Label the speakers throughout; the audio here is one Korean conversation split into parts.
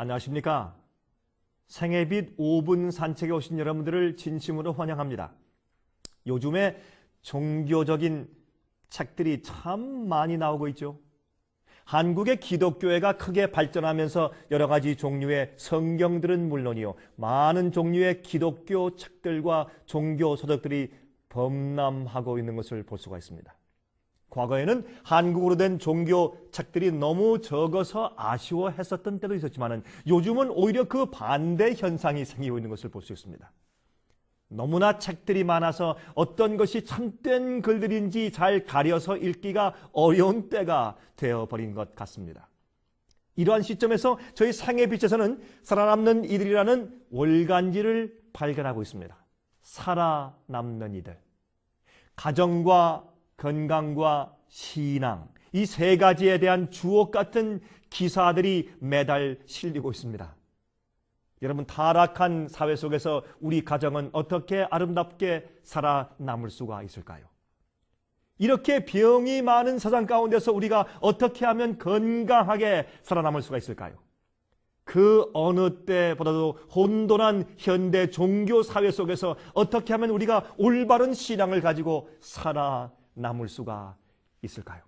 Speaker 1: 안녕하십니까? 생애빛 5분 산책에 오신 여러분들을 진심으로 환영합니다. 요즘에 종교적인 책들이 참 많이 나오고 있죠. 한국의 기독교회가 크게 발전하면서 여러 가지 종류의 성경들은 물론이요. 많은 종류의 기독교 책들과 종교 서적들이 범람하고 있는 것을 볼 수가 있습니다. 과거에는 한국어로 된 종교 책들이 너무 적어서 아쉬워했었던 때도 있었지만 요즘은 오히려 그 반대 현상이 생기고 있는 것을 볼 수 있습니다. 너무나 책들이 많아서 어떤 것이 참된 글들인지 잘 가려서 읽기가 어려운 때가 되어버린 것 같습니다. 이러한 시점에서 저희 상해 빛에서는 살아남는 이들이라는 월간지를 발견하고 있습니다. 살아남는 이들. 가정과 건강과 신앙, 이 세 가지에 대한 주옥 같은 기사들이 매달 실리고 있습니다. 여러분, 타락한 사회 속에서 우리 가정은 어떻게 아름답게 살아남을 수가 있을까요? 이렇게 병이 많은 세상 가운데서 우리가 어떻게 하면 건강하게 살아남을 수가 있을까요? 그 어느 때보다도 혼돈한 현대 종교 사회 속에서 어떻게 하면 우리가 올바른 신앙을 가지고 살아 남을 수가 있을까요?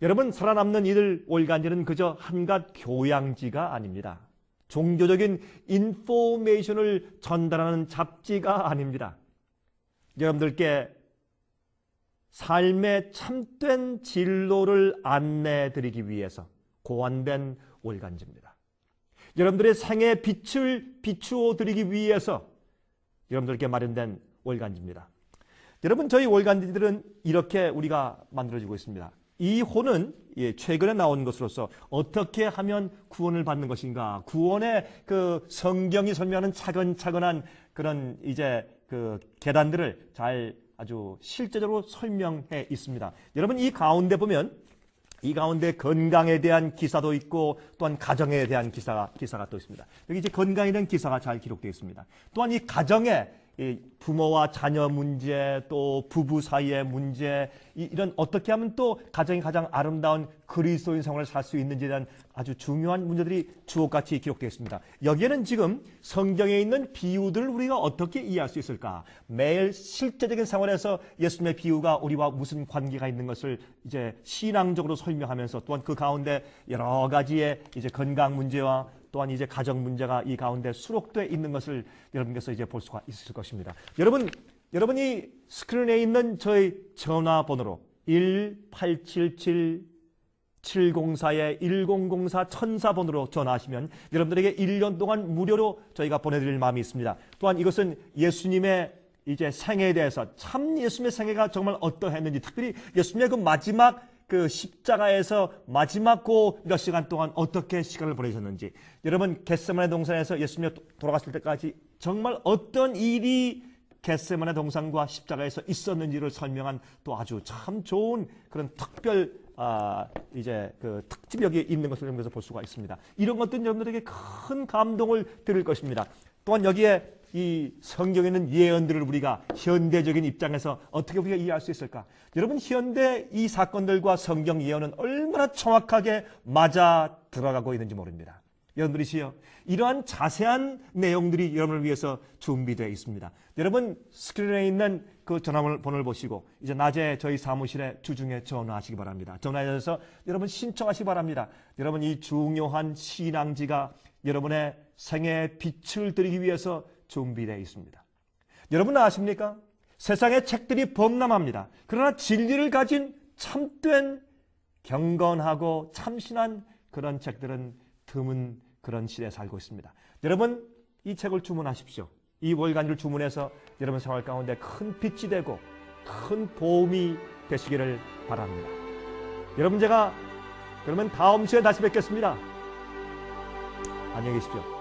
Speaker 1: 여러분, 살아남는 이들 올간지는 그저 한갓 교양지가 아닙니다. 종교적인 인포메이션을 전달하는 잡지가 아닙니다. 여러분들께 삶의 참된 진로를 안내해 드리기 위해서 고안된 올간지입니다. 여러분들의 생애 빛을 비추어 드리기 위해서 여러분들께 마련된 월간지입니다. 여러분 저희 월간지들은 이렇게 우리가 만들어지고 있습니다. 이 호는 예, 최근에 나온 것으로서 어떻게 하면 구원을 받는 것인가 구원의 그 성경이 설명하는 차근차근한 그런 이제 그 계단들을 잘 아주 실제적으로 설명해 있습니다. 여러분 이 가운데 보면 이 가운데 건강에 대한 기사도 있고 또한 가정에 대한 기사가 기사가 또 있습니다. 여기 이제 건강에 대한 기사가 잘 기록되어 있습니다. 또한 이 가정에 부모와 자녀 문제, 또 부부 사이의 문제, 이런 어떻게 하면 또 가정이 가장 아름다운 그리스도인 생활을 살 수 있는지에 대한 아주 중요한 문제들이 주옥같이 기록되어 있습니다. 여기에는 지금 성경에 있는 비유들을 우리가 어떻게 이해할 수 있을까? 매일 실제적인 생활에서 예수님의 비유가 우리와 무슨 관계가 있는 것을 이제 신앙적으로 설명하면서 또한 그 가운데 여러 가지의 이제 건강 문제와 또한 이제 가정 문제가 이 가운데 수록되어 있는 것을 여러분께서 이제 볼 수가 있을 것입니다. 여러분, 여러분이 스크린에 있는 저희 전화번호로 1877 704에 1004 1004번으로 전화하시면 여러분들에게 1년 동안 무료로 저희가 보내드릴 마음이 있습니다. 또한 이것은 예수님의 이제 생애에 대해서 참 예수님의 생애가 정말 어떠했는지 특별히 예수님의 그 마지막 그 십자가에서 마지막 그몇 시간 동안 어떻게 시간을 보내셨는지 여러분 겟세만의 동산에서 예수님이 돌아갔을 때까지 정말 어떤 일이 겟세만의 동산과 십자가에서 있었는지를 설명한 또 아주 참 좋은 그런 특별 아, 이제 그 특집 여기 있는 것을 여러분께서 볼 수가 있습니다. 이런 것들은 여러분들에게 큰 감동을 드릴 것입니다. 또한 여기에 이 성경에 있는 예언들을 우리가 현대적인 입장에서 어떻게 우리가 이해할 수 있을까? 여러분 현대 이 사건들과 성경 예언은 얼마나 정확하게 맞아 들어가고 있는지 모릅니다. 여러분들이시여 이러한 자세한 내용들이 여러분을 위해서 준비되어 있습니다. 여러분 스크린에 있는 그 전화번호를 보시고 이제 낮에 저희 사무실에 주중에 전화하시기 바랍니다. 전화해서 여러분 신청하시기 바랍니다. 여러분 이 중요한 신앙지가 여러분의 생애 빛을 드리기 위해서 준비되어 있습니다. 여러분 아십니까? 세상의 책들이 범람합니다. 그러나 진리를 가진 참된 경건하고 참신한 그런 책들은 드문 그런 시대에 살고 있습니다. 여러분 이 책을 주문하십시오. 이 월간지를 주문해서 여러분 생활 가운데 큰 빛이 되고 큰 도움이 되시기를 바랍니다. 여러분 제가 그러면 다음 시간에 다시 뵙겠습니다. 안녕히 계십시오.